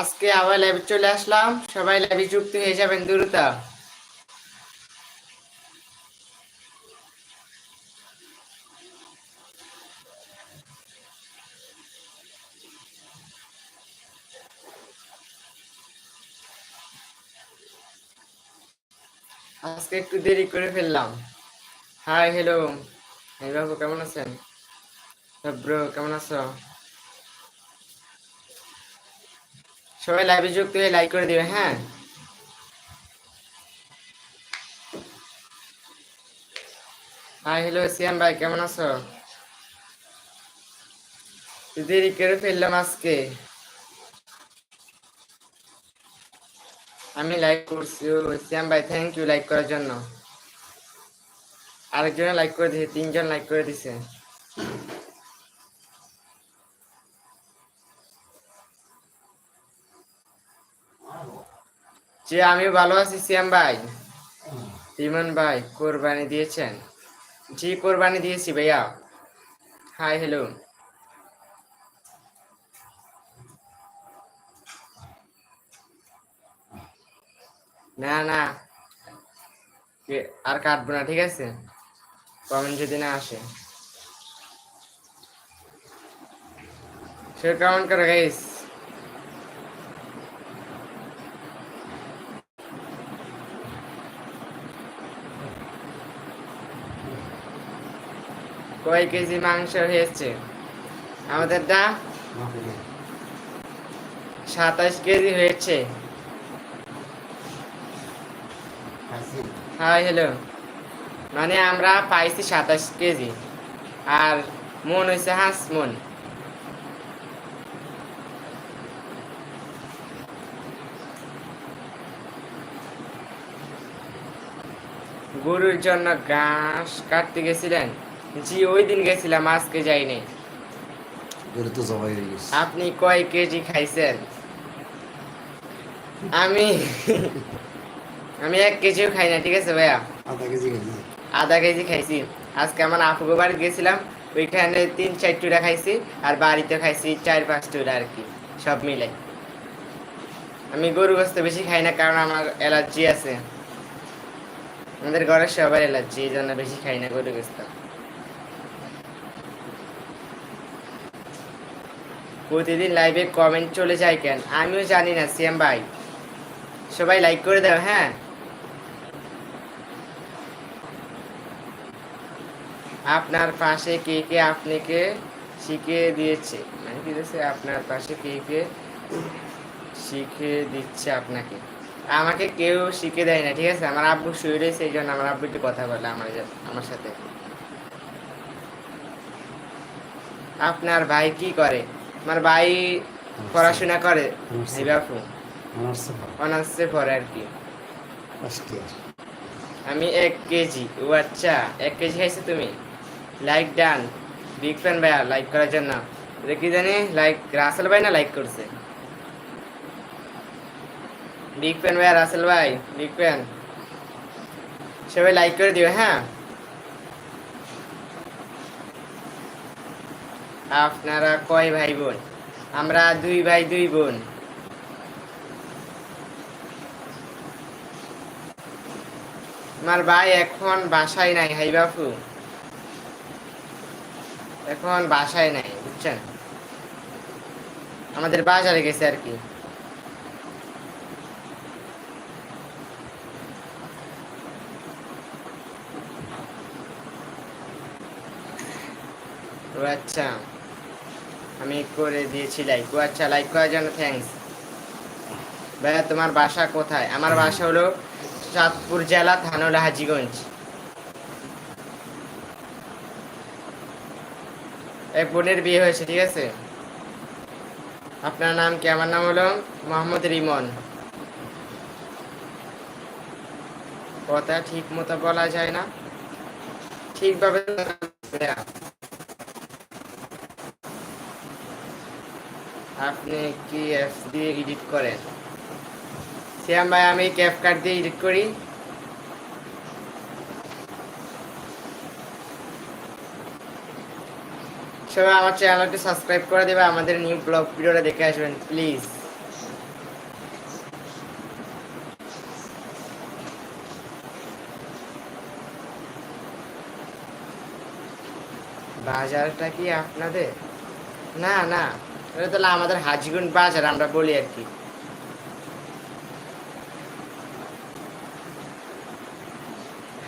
আজকে আবার লাইভে চলে আসলাম। সবাই লাইভে যুক্ত হয়ে যাবেন, দ্রুত। আজকে একটু দেরি করে ফেললাম। হাই হ্যালো বাবু, কেমন আছেন? ব্রো কেমন আছো? সবাই লাইভে যুক্ত হয়ে লাইক করে দিবে হ্যাঁ? হাই হ্যালো সিয়াম ভাই, কেমন আছো? দেরি করে ফেললাম আজকে। আমি লাইক করছি, ও শ্যাম ভাই থ্যাংক ইউ লাইক করার জন্য। আরেকজনে লাইক করে দিয়েছে তিনজন লাইক করে দিছে। যে আমি ভালো আছি, শ্যাম ভাই। ইমন ভাই, কোরবানি দিয়েছেন। জি, কোরবানি দিয়েছি ভাইয়া। হাই হ্যালো না না। আর কাটবো না, ঠিক আছে? কমেন্ট যদি না আসে। সে কমেন্ট করো গাইস কয় কেজি মাংস হয়েছে? আমাদের দা? সাতাশ কেজি হয়েছে। High, hello. মানে আমরা পাইছি সাতাশ কেজি। আর মন হয়েছে হাঁস মন। গরুর জন্য ঘাস কাটতে গেছিলেন? জি ওই দিন গেছিলাম আজকে যাইনি। গরু তো জবাই হয়ে গেছে। আপনি কয় কেজি খাইছেন? আমি আমি এক কেজিও খাই না ঠিক আছে ভাইয়া? আধা কেজি গেছে আধা কেজি খাইছি। আজকে আমার আপুকে বাড়ি গেছিলাম ওইখানে তিন চার টুরা খাইছি আর বাড়িতে খাইছি চার পাঁচ টুরা আর কি সব মিলে। আমি গরু গোস্ত বেশি খাই না কারণ আমার অ্যালার্জি আছে। আমাদের ঘরের সবার অ্যালার্জি এই জন্য বেশি খাই না গরু গোস্ত। প্রতিদিন লাইভে কমেন্ট চলে যায় কেন? আমিও জানি না সিএম ভাই। সবাই লাইক করে দাও হ্যাঁ? আপনার পাশে কে কে আপনাকে শিখিয়ে দিয়েছে? মানে কি আপনার পাশে কে কে শিখিয়ে দিচ্ছে আপনাকে? আমাকে কেউ শিখে দেয় না, ঠিক আছে? আমার আব্বু শুয়ে এই জন্য আমার আব্বু একটু কথা বলে আমার আমার সাথে। আপনার ভাই কি করে? আমার ভাই পড়াশোনা করে বাপু। অনার্সে পড়ে? আর কি। আমি এক কেজি। ও আচ্ছা এক কেজি খাইছো তুমি? লাইক ডান বিগ ফ্যান ভাইয়া লাইক করার জন্য। কি জানি লাইক রাসেল ভাই না লাইক করছে? বিগ ফ্যান ভাইয়া রাসেল ভাই বিগ ফ্যান সবাই লাইক করে দিও হ্যাঁ? আপনারা কয় ভাই বোন? আমরা দুই ভাই, দুই বোন। আমার ভাই এখন বাসায় নাই, হাই বাপু। এখন বাসায় নাই, বুঝছেন? আমাদের বাজারে গেছে আর কি। আচ্ছা। আমি করে দিয়েছি লাইক ও আচ্ছা লাইক করার জন্য থ্যাঙ্কস ভাইয়া, তোমার বাসা কোথায়? আমার বাসা হলো চাঁদপুর জেলা থানোলা হাজিগঞ্জ। এক বোনের বিয়ে হয়েছে, ঠিক আছে? আপনার নাম কি? আমার নাম হলো মোহাম্মদ রিমন। কথা ঠিক মতো বলা যায় না। ঠিকভাবে আপনি কি অ্যাপস দিয়ে এডিট করেন? শ্যাম ভাই, আমি ক্যাপ কার্ড দিয়ে এডিট করি। সবাই আমার চ্যানেলটি সাবস্ক্রাইব করে দেবে, আমাদের নিউ ব্লগ ভিডিওটা দেখে আসবেন প্লিজ বাজারটা কি আপনাদের? না না। এটা তাহলে আমাদের হাজিগুন বাজার, আমরা বলি আর কি।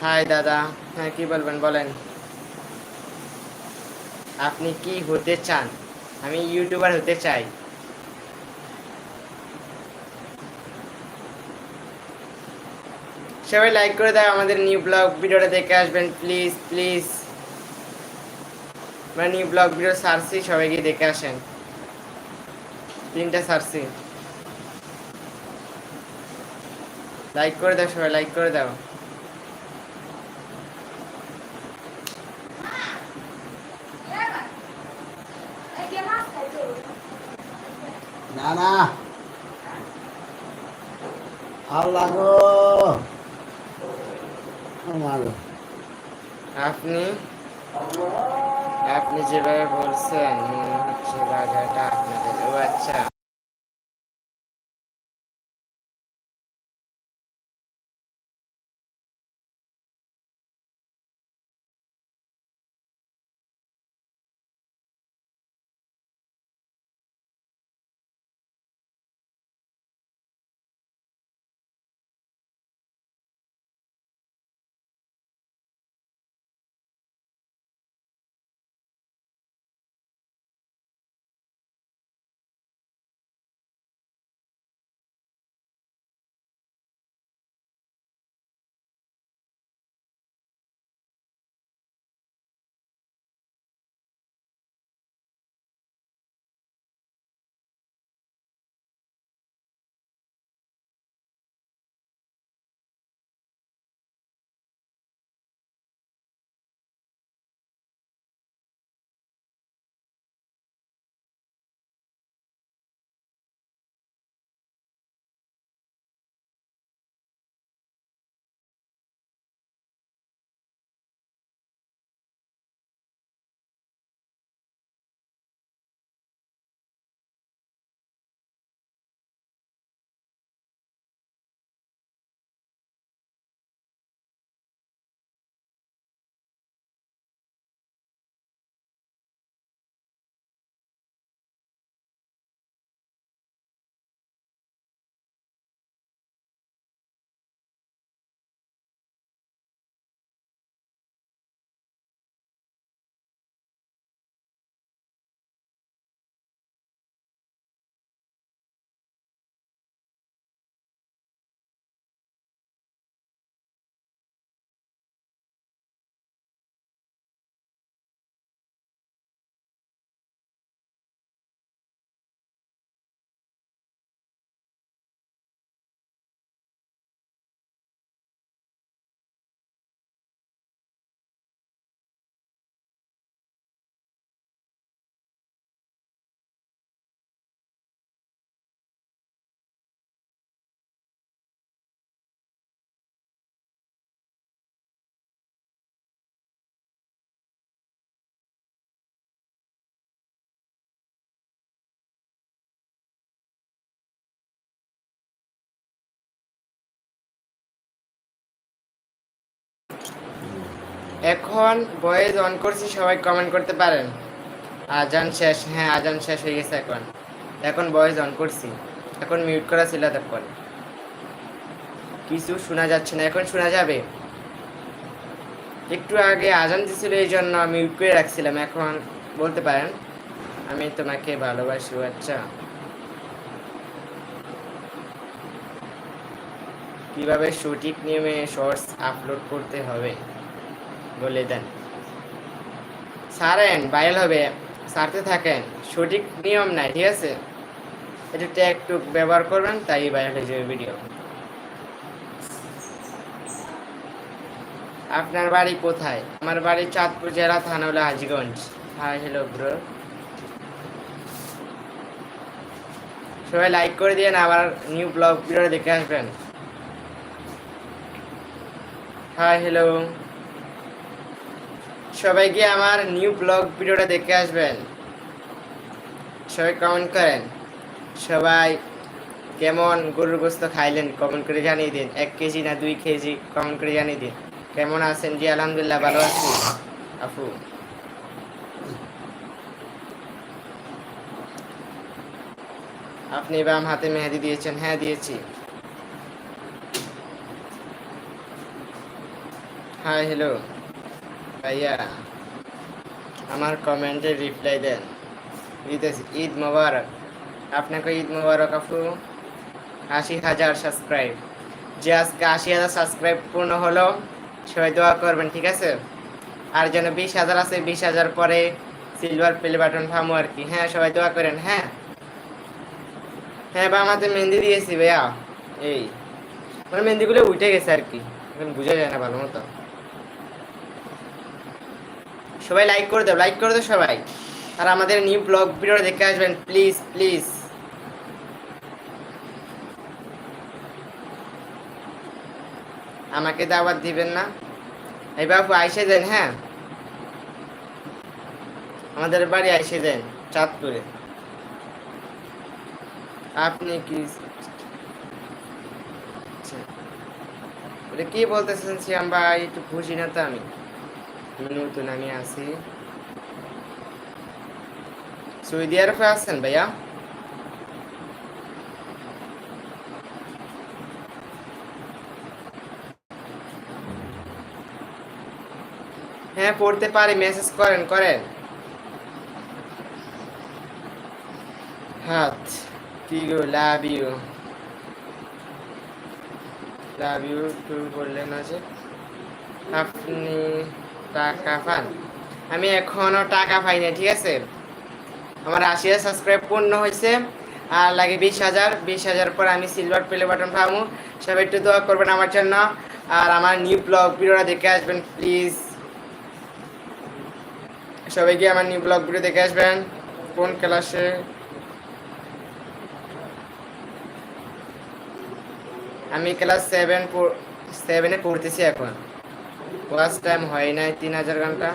হাই দাদা হ্যাঁ কি বলবেন, বলেন। আপনি কি হতে চান? আমি ইউটিউবার হতে চাই। সবাই লাইক করে দাও, আমাদের নিউ ব্লগ ভিডিওটা দেখে আসবেন, প্লিজ প্লিজ। আমরা নিউ ব্লগ ভিডিও সারছি সবাই গিয়ে দেখে আসেন। তিনটা সারছি। লাইক করে দাও সবাই লাইক করে দাও। না না। আল্লাহ গো আমার। আপনি? আপনি যেভাবে বলছেন হচ্ছে হচ্ছে বাজারটা আপনাদের ও আচ্ছা এখন ভয়েস অন করছি, সবাই কমেন্ট করতে পারেন। আজান শেষ হ্যাঁ আজান শেষ হয়ে গেছে এখন। এখন ভয়েস অন করছি। এখন মিউট করা ছিল তখন কিছু শোনা যাচ্ছে না, এখন শোনা যাবে। একটু আগে আজান দিছিল এই জন্য মিউট করে রাখছিলাম। এখন বলতে পারেন, আমি তোমাকে ভালোবাসি আচ্ছা কীভাবে সঠিক নিয়মে শর্টস আপলোড করতে হবে? বলে দেন। সারেন, ভাইরাল হবে। সারতে থাকেন। সঠিক নিয়ম নাই, ঠিক আছে? একটু ব্যবহার করবেন, তাই ভাইরাল হয়ে যাবে ভিডিও আপনার বাড়ি কোথায়? আমার বাড়ি চাঁদপুর জেলা থানা হলো হাজিগঞ্জ। হাই হ্যালো ব্রো সবাই লাইক করে দিয়ে আবার নিউ ব্লগ ভিডিও দেখে আসবেন। হাই হ্যালো সবাইকে আমার নিউ ব্লগ ভিডিওটা দেখে আসবেন। সবাই কমেন্ট করেন। সবাই কেমন গরুর গোস্ত খাইলেন কমেন্ট করে জানিয়ে দিন। এক কেজি না দুই কেজি কমেন্ট করে জানিয়ে দিন। কেমন আছেন? জি, আলহামদুলিল্লাহ, ভালো আছি। আফু আপনি বাম হাতে মেহেদি দিয়েছেন। হ্যাঁ দিয়েছি। হ্যাঁ হ্যালো ভাইয়া, আমার কমেন্টে রিপ্লাই দেন। ঈদ মোবারক। আপনাকে ঈদ মোবারক আপু, আশি হাজার সাবস্ক্রাইব যে আজকে আশি হাজার সাবস্ক্রাইব পূর্ণ হলো, সবাই দোয়া করবেন, ঠিক আছে? আর যেন বিশ হাজার আছে, বিশ হাজার পরে সিলভার প্লে বাটন থামো আর কি। হ্যাঁ সবাই দোয়া করেন হ্যাঁ? হ্যাঁ বা আমাদের মেহেন্দি দিয়েছি ভাইয়া। এই মানে মেহেন্দিগুলো উঠে গেছে আর কি। এখন বোঝা যায় না ভালো মতো। সবাই লাইক করে দাও লাইক করে দেব সবাই। আর আমাদের নিউ ব্লগ ভিডিও দেখে আসবেন প্লিজ প্লিজ আমাকে দাওয়াত দিবেন না। এই বাবু আইসে দেন হ্যাঁ? আমাদের বাড়ি আইসে দেন চাঁদপুরে। আপনি কি আচ্ছা। কি বলতেছেন, শ্যাম ভাই? একটু খুশি না তো আমি। নতুন আমি আছি। সৌদি আরবে আছেন ভাইয়া? হ্যাঁ পড়তে পারি মেসেজ করেন করেন। হাত, কি গো লাভ ইউ লাভ ইউ বললেন আছে আপনি টাকা পান। আমি এখনও টাকা পাই না ঠিক আছে? আমার আশি সাবস্ক্রাইব পূর্ণ হয়েছে। আর লাগে বিশ হাজার বিশ হাজার পর আমি সিলভার প্লে বাটন পাবো। একটু দোয়া করবেন আমার জন্য। আর আমার নিউ ব্লগ ভিডিওটা দেখে আসবেন প্লিজ সবাই গিয়ে আমার নিউ ব্লগ ভিডিও দেখে আসবেন। কোন ক্লাসে আমি ক্লাস সেভেন সেভেনে পড়তেছি এখন। ওয়াচ টাইম হয় নাই তিন হাজার ঘণ্টা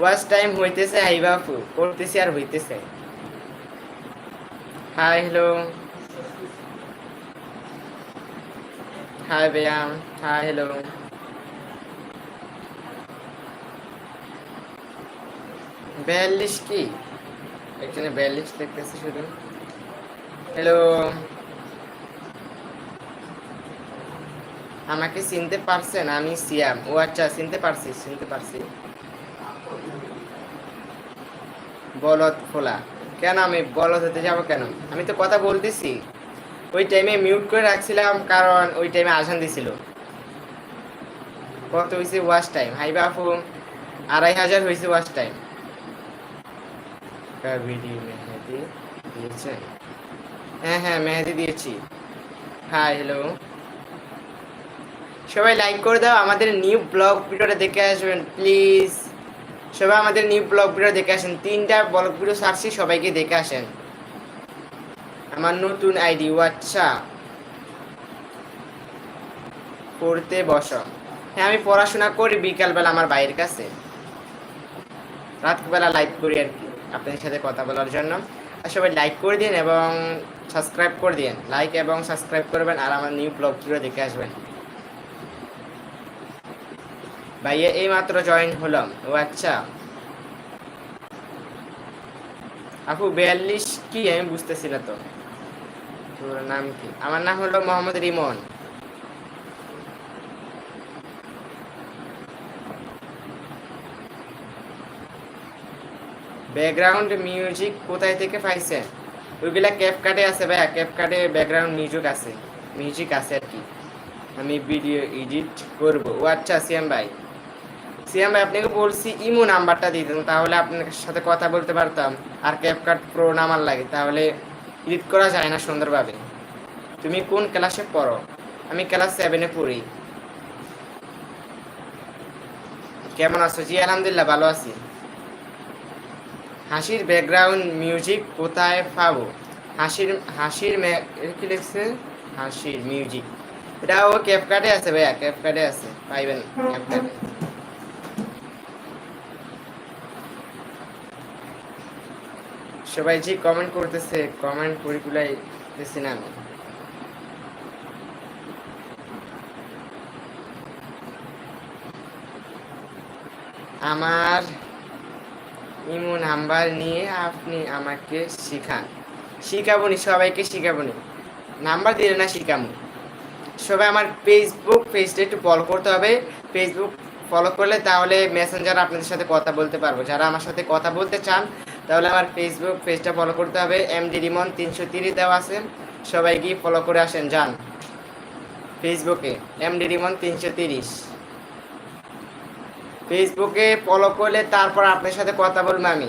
ওয়াচ টাইম হইতেছে হাইবাফু পড়তেছি আর হইতেছে। হাই হ্যালো হাই ব্যায়াম হাই হ্যালো বিয়াল্লিশ কি? এখানে বিয়াল্লিশ দেখতেছি শুধু। হ্যালো আমাকে চিনতে পারছেন, আমি সিয়াম। ও আচ্ছা চিনতে পারছি চিনতে পারছি। বলদ খোলা। কেন আমি বলদ হতে যাব কেন? আমি তো কথা বলতেছি। ওই টাইমে মিউট করে রাখছিলাম, কারণ ওই টাইমে আসান দিছিল। কত হয়েছে ওয়াশ টাইম হাই বাপু। আড়াই হাজার হয়েছে ওয়াশ টাইম ভিডিও হ্যাঁ হ্যাঁ মেহেদি দিয়েছি। হাই হ্যালো সবাই লাইক করে দাও, আমাদের নিউ ব্লগ ভিডিওটা দেখে আসবেন প্লিজ সবাই আমাদের নিউ ব্লগ ভিডিও দেখে আসেন, তিনটা ব্লগ ভিডিও ছাড়ছি, সবাইকে দেখে আসেন। আমার নতুন আইডি আচ্ছা পড়তে বস। হ্যাঁ আমি পড়াশোনা করি বিকালবেলা আমার বাইরের কাছে। রাতবেলা লাইভ করি আর কি, আপনাদের সাথে কথা বলার জন্য। আর সবাই লাইক করে দিন এবং সাবস্ক্রাইব করে দিন। লাইক এবং সাবস্ক্রাইব করবেন আর আমার নিউ ব্লগ ভিডিও দেখে আসবেন। ভাইয়া এই মাত্র জয়েন হলাম। ও আচ্ছা। আপু, বিয়াল্লিশ কি? আমি বুঝতেছি না তো। তোর নাম কি? আমার নাম হলো মোহাম্মদ রিমন। ব্যাকগ্রাউন্ড মিউজিক কোথায় থেকে পাইছে? ওইগুলা ক্যাপ কাটে আছে ভাইয়া। ক্যাপ কাটে ব্যাকগ্রাউন্ড মিউজিক আছে। মিউজিক আছে আর কি। আমি ভিডিও এডিট করব। ও আচ্ছা সিয়াম ভাই। সিয়াম ভাই, আপনাকে বলছি ইমো নাম্বারটা দিতেন তাহলে আপনার সাথে কথা বলতে পারতাম। আর ক্যাপকাট প্রো নামার লাগে, তাহলে এডিট করা যায় না সুন্দরভাবে। তুমি কোন ক্লাসে পড়ো? আমি ক্লাস সেভেনে পড়ি। কেমন আছো? জি, আলহামদুলিল্লাহ, ভালো আছি। হাসির ব্যাকগ্রাউন্ড মিউজিক কোথায় পাবো? হাসির হাসির কি লিখছে? হাসির মিউজিক এটা ও ক্যাপকাটে আছে ভাইয়া ক্যাপকাটে আছে, পাইবেন ক্যাপকাটে সবাই যে কমেন্ট করতেছে কমেন্ট করে কুলাইতেছি না আমি। আমার ইমো নাম্বার নিয়ে আপনি আমাকে শিখান। শিখাবনি, সবাইকে শিখাবনি। নাম্বার দিলে না শিখাবো সবাই আমার ফেসবুক পেজটা একটু ফলো করতে হবে। ফেসবুক ফলো করলে তাহলে মেসেঞ্জার আপনাদের সাথে কথা বলতে পারব। যারা আমার সাথে কথা বলতে চান তাহলে আমার ফেসবুক পেজটা ফলো করতে হবে। এম ডি রিমন তিনশো তিরিশ দেওয়া আছে। সবাই গিয়ে ফলো করে আসেন, যান। ফেসবুকে এম ডি রিমন তিনশো তিরিশ। ফেসবুকে ফলো করলে তারপর আপনার সাথে কথা বলব আমি।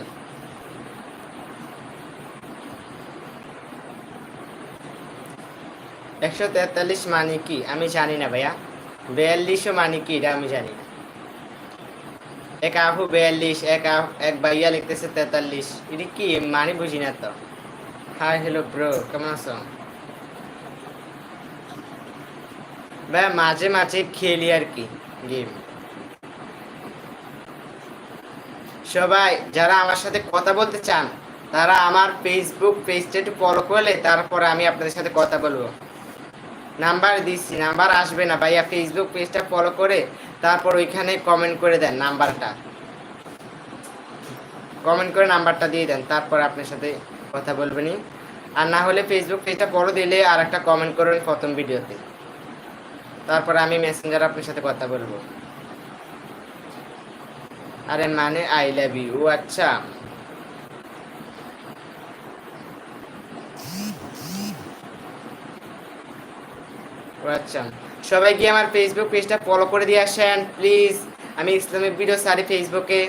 একশো তেতাল্লিশ মানে কি? আমি জানি না ভাইয়া। বিয়াল্লিশও মানে কি? এটা আমি জানি না। এক আহু বিয়াল্লিশ, এক আহু এক ভাইয়া লিখতেছে তেতাল্লিশ। এটা কি? মানে বুঝি না তো। হাই হ্যালো ব্রো কেমন আছো? ভাই মাঝে মাঝে খেলি আর কি গেম সবাই, যারা আমার সাথে কথা বলতে চান, তারা আমার ফেসবুক পেজটা একটু ফলো করলে তারপরে আমি আপনাদের সাথে কথা বলব। নাম্বার দিচ্ছি নাম্বার আসবে না ভাইয়া। ফেসবুক পেজটা ফলো করে তারপর ওইখানে কমেন্ট করে দেন নাম্বারটা। কমেন্ট করে নাম্বারটা দিয়ে দেন, তারপর আপনার সাথে কথা বলবেনি আর না হলে ফেসবুক পেজটা ফলো দিলে আর একটা কমেন্ট করবেন প্রথম ভিডিওতে। তারপর আমি মেসেঞ্জার আপনার সাথে কথা বলব। আরে মানে আই লাভ ইউ আচ্ছা ও আচ্ছা। সবাই গিয়ে আমার ফেসবুক পেজটা ফলো করে দিয়ে আসেন প্লিজ আমি ইসলামিক ভিডিও সারি ফেসবুকে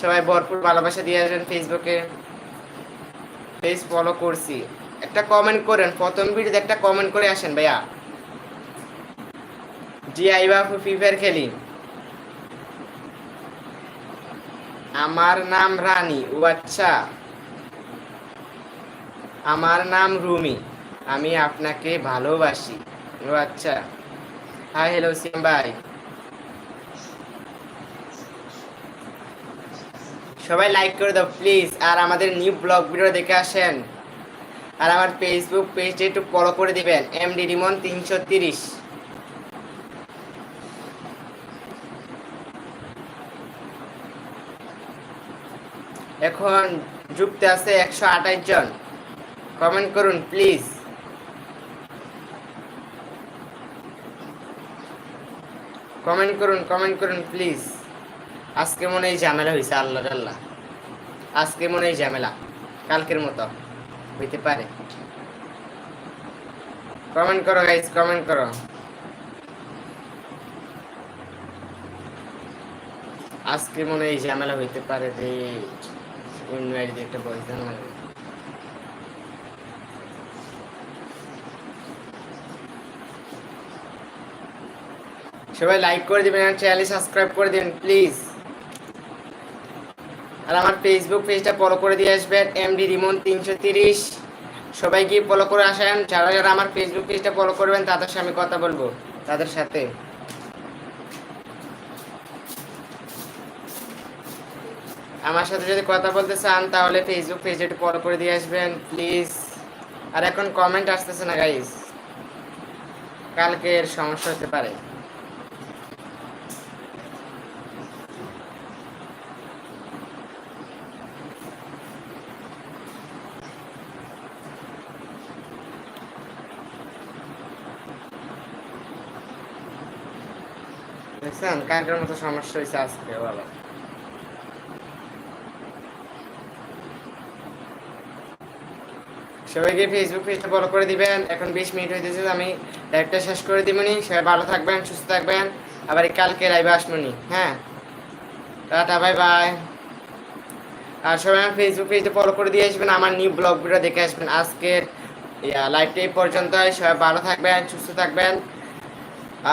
সবাই ভরপুর ভালোবাসা দিয়ে আসেন ফেসবুকে পেজ ফলো করছি। একটা কমেন্ট করেন, প্রথম ভিডিওতে একটা কমেন্ট করে আসেন ভাইয়া। জি আই বাপু ফ্রি ফায়ার খেলি। আমার নাম রানী, ও আচ্ছা। আমার নাম রুমি। আমি আপনাকে ভালোবাসি। আচ্ছা। হাই হ্যালো সিম ভাই সবাই লাইক করে দাও প্লিজ আর আমাদের নিউ ব্লগ ভিডিও দেখে আসেন। আর আমার ফেসবুক পেজটা একটু ফলো করে দিবেন এম ডি রিমন তিনশো তিরিশ। এখন যুক্ত আছে একশো আঠাশ জন। কমেন্ট করুন প্লিজ কমেন্ট করুন কমেন্ট করুন প্লিজ আজকে মনে এই ঝামেলা হয়েছে আল্লাহ আল্লাহ। আজকে মনে এই ঝামেলা, কালকের মতো হইতে পারে। কমেন্ট করো গাইজ কমেন্ট করো। আজকে মনে এই ঝামেলা হইতে পারে যে আইডি একটা বয়স সবাই লাইক করে দিবেন আর চ্যানেল সাবস্ক্রাইব করে দিবেন প্লিজ আর আমার ফেসবুক পেজটা ফলো করে দিয়ে আসবেন এমডি রিমন তিনশো তিরিশ। সবাই গিয়ে ফলো করে আসেন। যারা যারা আমার ফেসবুক পেজটা ফলো করবেন, তাদের সাথে আমি কথা বলব, তাদের সাথে। আমার সাথে যদি কথা বলতে চান, তাহলে ফেসবুক পেজে একটু ফলো করে দিয়ে আসবেন প্লিজ আর এখন কমেন্ট আসতেছে না গাইস কালকের সমস্যা হতে পারে। কালকের মতো সমস্যা হয়েছে আজকে, বলো। সবাইকে ফেসবুক পেজটা ফলো করে দিবেন। এখন বিশ মিনিট হইতেছে, আমি লাইভটা শেষ করে দিবনি সবাই ভালো থাকবেন, সুস্থ থাকবেন। আবার কালকে লাইভে আসবনি হ্যাঁ? টাটা বাই বাই আর সবাই আমার ফেসবুক পেজটা ফলো করে দিয়ে আসবেন, আমার নিউ ব্লগ ভিডিও দেখে আসবেন। আজকের লাইভটা এই পর্যন্ত সবাই ভালো থাকবেন, সুস্থ থাকবেন।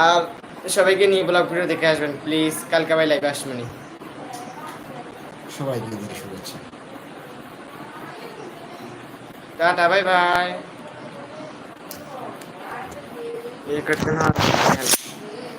আর সবাইকে নিয়ে ব্লগ ভিডিও দেখে আসবেন প্লিজ কালকে ভাই লাইভে আসবেনি সবাইকে দিয়ে শুভেচ্ছা। টাটা বাই বাই এই করতে না